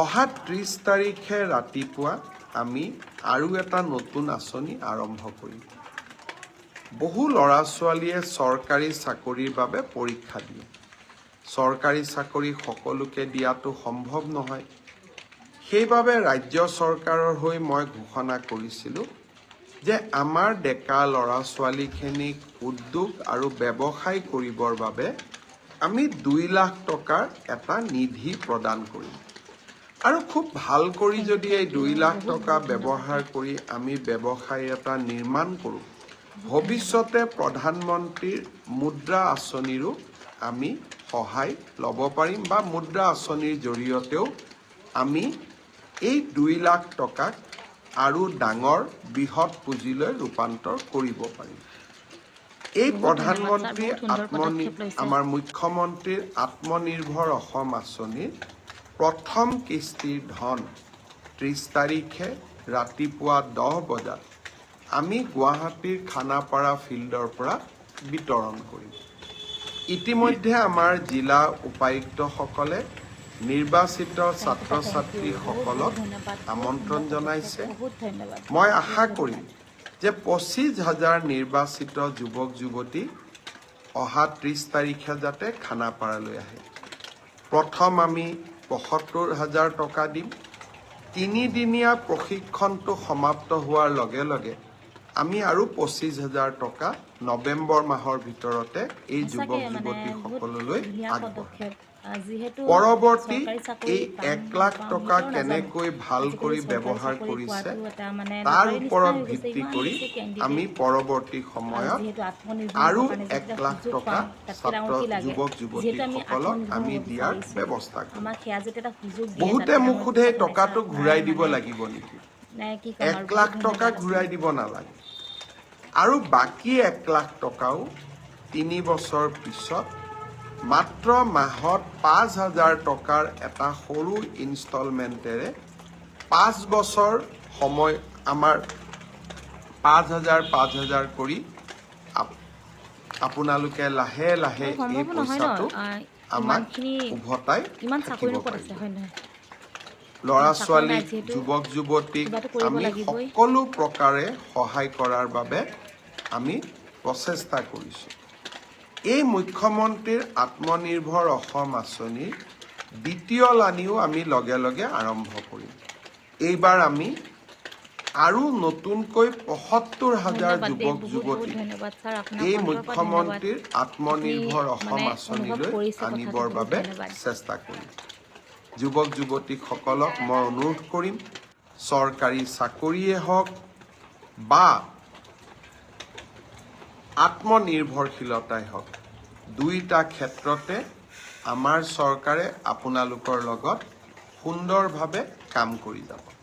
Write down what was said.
অহা ত্ৰিছ তাৰিখে ৰাতিপুৱা আমি আৰু এটা নতুন আঁচনি আৰম্ভ কৰিম। বহু ল'ৰা ছোৱালীয়ে চৰকাৰী চাকৰিৰ বাবে পৰীক্ষা দিয়ে। চৰকাৰী চাকৰি সকলোকে দিয়াটো সম্ভৱ নহয়। সেইবাবে ৰাজ্য চৰকাৰৰ হৈ মই ঘোষণা কৰিছিলোঁ যে আমাৰ ডেকা ল'ৰা ছোৱালীখিনিক উদ্যোগ আৰু ব্যৱসায় কৰিবৰ বাবে আমি দুই লাখ টকাৰ এটা নিধি প্ৰদান কৰিম। আৰু খুব ভাল কৰি যদি এই দুই লাখ টকা ব্যৱহাৰ কৰি আমি ব্যৱসায় এটা নিৰ্মাণ কৰোঁ ভৱিষ্যতে প্ৰধানমন্ত্ৰীৰ মুদ্ৰা আঁচনিৰো আমি সহায় ল'ব পাৰিম বা মুদ্ৰা আঁচনিৰ জৰিয়তেও আমি এই দুই লাখ টকাক আৰু ডাঙৰ বৃহৎ পুঁজিলৈ ৰূপান্তৰ কৰিব পাৰিম এই প্ৰধানমন্ত্ৰী আত্মনি। আমাৰ মুখ্যমন্ত্ৰীৰ আত্মনিৰ্ভৰ অসম আঁচনিৰ প্ৰথম কিস্তিৰ ধন ত্ৰিছ তাৰিখে ৰাতিপুৱা দহ বজাত আমি গুৱাহাটীৰ খানাপাৰা ফিল্ডৰ পৰা বিতৰণ কৰিম। ইতিমধ্যে আমাৰ জিলা উপায়ুক্তসকলে নিৰ্বাচিত ছাত্ৰ ছাত্ৰীসকলক আমন্ত্ৰণ জনাইছে। মই আশা কৰিম যে পঁচিছ হাজাৰ নিৰ্বাচিত যুৱক যুৱতী অহা ত্ৰিছ তাৰিখে যাতে খানাপাৰালৈ আহে। প্ৰথম আমি পঁসত্তৰ হাজাৰ টকা দিম। তিনিদিনীয়া প্ৰশিক্ষণটো সমাপ্ত হোৱাৰ লগে লগে আমি আৰু পঁচিছ হাজাৰ টকা নৱেম্বৰ মাহৰ ভিতৰতে এই যুৱক যুৱতীসকললৈ আগবঢ়াম। পৰৱৰ্তী এই এক লাখ টকা কেনেকৈ। ভাল কৰি ব্যৱহাৰ কৰিছে তাৰ ওপৰত ভিত্তি কৰি। আমি পৰৱৰ্তী সময়ত আৰু এক লাখ টকা ছাত্ৰ? যুৱক যুৱতীসকলক আমি দিয়াৰ। ব্যৱস্থা কৰিম বহুতে মোক সোধে টকাটো। ঘূৰাই দিব লাগিব নেকি এক লাখ টকা ঘূৰাই দিব নালাগে আৰু বাকী এক লাখ টকাও তিনি বছৰ পিছত মাত্ৰ মাহত পাঁচ হাজাৰ টকাৰ এটা সৰু ইনষ্টলমেণ্টেৰে পাঁচ বছৰ সময় আমাৰ পাঁচ হাজাৰ পাঁচ হাজাৰ কৰি আপ- আপোনালোকে লাহে লাহে এই পইচাটো আমাক উভতাই ল'ৰা ছোৱালী যুৱক যুৱতীক আমি। সকলো প্ৰকাৰে সহায় কৰাৰ বাবে আমি প্ৰচেষ্টা কৰিছোঁ। এই মুখ্যমন্ত্ৰীৰ আত্মনিৰ্ভৰ অসম আঁচনিৰ দ্বিতীয় লানিও আমি লগে লগে আৰম্ভ কৰিম এইবাৰ আমি আৰু নতুনকৈ পঁসত্তৰ হাজাৰ যুৱক যুৱতী এই মুখ্যমন্ত্ৰীৰ। আত্মনিৰ্ভৰ অসম আঁচনিলৈ আনিবৰ বাবে। চেষ্টা কৰিম যুৱক যুৱতীসকলক মই অনুৰোধ কৰিম চৰকাৰী চাকৰিয়ে হওক বা আত্মনিৰ্ভৰশীলতাই হওক দুয়োটা ক্ষেত্ৰতে আমাৰ চৰকাৰে আপোনালোকৰ লগত সুন্দৰভাৱে কাম কৰি যাব।